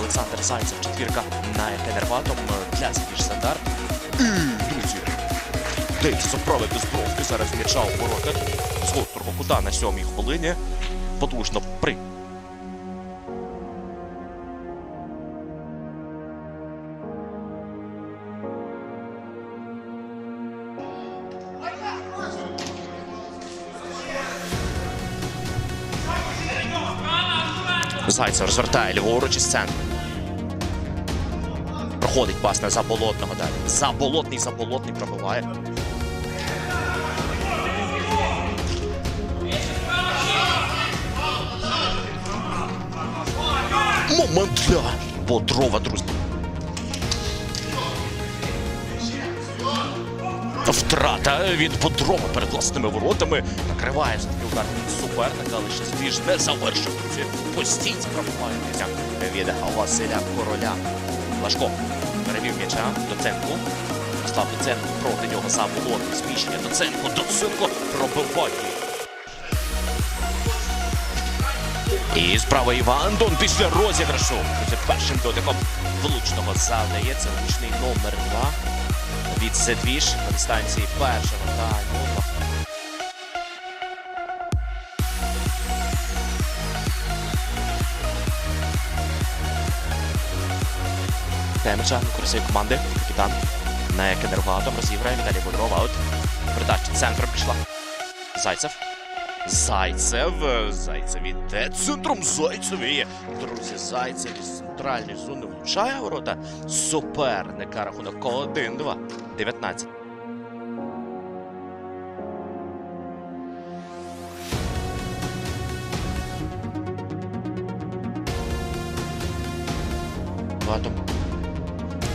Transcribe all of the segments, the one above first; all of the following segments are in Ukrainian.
Олександр Зайцев, четвірка на Енерватом для Збіж. І, друзі, Дається заправити з бровки. Зараз м'яча у ворота. З кута на сьомій хвилині. Потужно при. Зайцев розвертає ліворуч із центру. Проходить пас на заболотного далі. Заболотний, заболотний пробиває. Момент для Бодрова, друзі. Втрата від Бодрова перед власними воротами. Накриває все-таки удар від суперника, але ще збіж не завершив, друзі. Постійці пробивається від Василя Короля. Лашко перевів м'яча Доценко. Став Доценко проти нього сам Болотний. Зміщення Доценко. Доценко пробиває. І справа Іван Дон після розіграшу. Першим дотиком влучного завдається. Влучний номер 2 від Зедвіж на дистанції першого тайму. Темича на команди. Капітан не енергоатом розіграє Віталій Бодров. Аут. Передача центром пішла. Зайцев. Зайцев. Зайцев іде центром Зайцеві. Друзі, Зайцев із центральної зони влучає ворота суперника. Рахунок 1-2. 19. Батом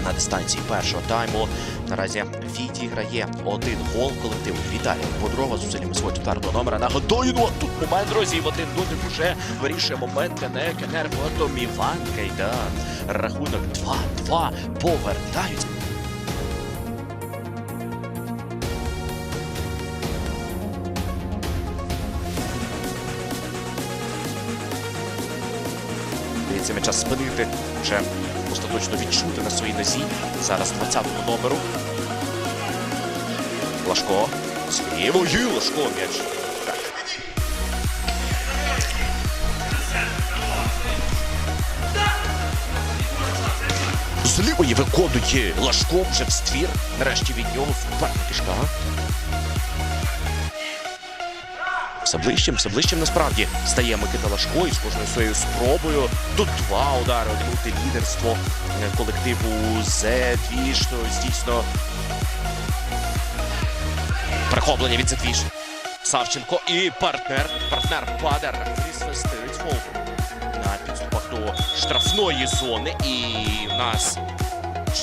на дистанції першого тайму. Наразі відіграє один гол колективу Віталія Бодрова з усиллями свого четвертого номера. Нагодуємо тут момент, друзі, в один дотик уже вирішує момент Кенек, Енерготом Іван Кайдан. Рахунок 2-2 повертають. Дається м'яча спинити, вже остаточно відчути на своїй нозі. Зараз 20-му номеру. Лашко. З лівої Лашко м'яч. Так. З лівої виконує Лашко вже в ствір. Нарешті від нього вперта кишка. Все ближчим, все ближчим насправді стає Микита Лашко і з кожною своєю спробою. Тут два удари, одягнути лідерство е, колективу Зетвіш. Дійсно перехоплення від Зетвіш. Савченко і партнер. Партнер паде. Свистить фол на підступах до штрафної зони. І в нас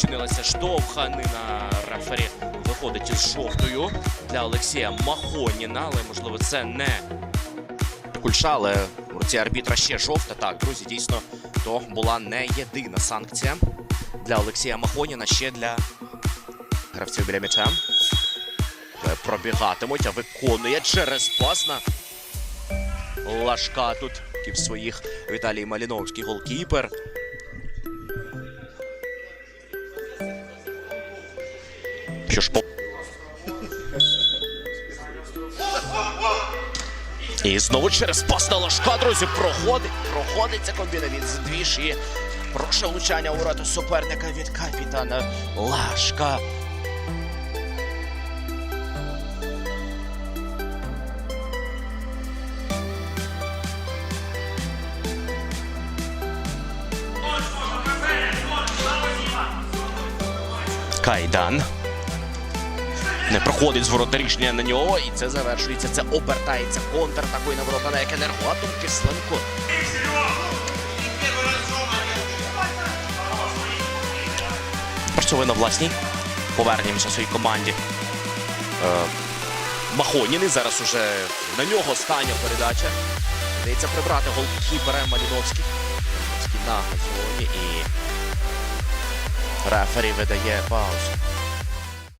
Чинилася штовханина. Рефері виходить із жовтою для Олексія Махоніна, але можливо це не кульша, але в руці арбітра ще жовта. Так, друзі, дійсно, то була не єдина санкція для Олексія Махоніна, ще для гравців біля м'яча. Е, Пробігатимуть, а виконує через пас на Лашка тут в своїх Віталій Маліновський голкіпер. Що ж. І знову через пас Лашка, друзі, проходить. Проходить ця комбіна від Здвіж і прошу влучання у ворота суперника від капітана Лашка. Кайдан. Не проходить зворота рішення на нього, і це завершується. Це обертається контр такої на ворота на як енергоатом Кисленко. Працює на власній. Повернемося своїй команді. Е, Махоніни зараз уже на нього остання передача. Дається прибрати голкіпера Маліновський. Маліновський на зоні і рефері видає паузу.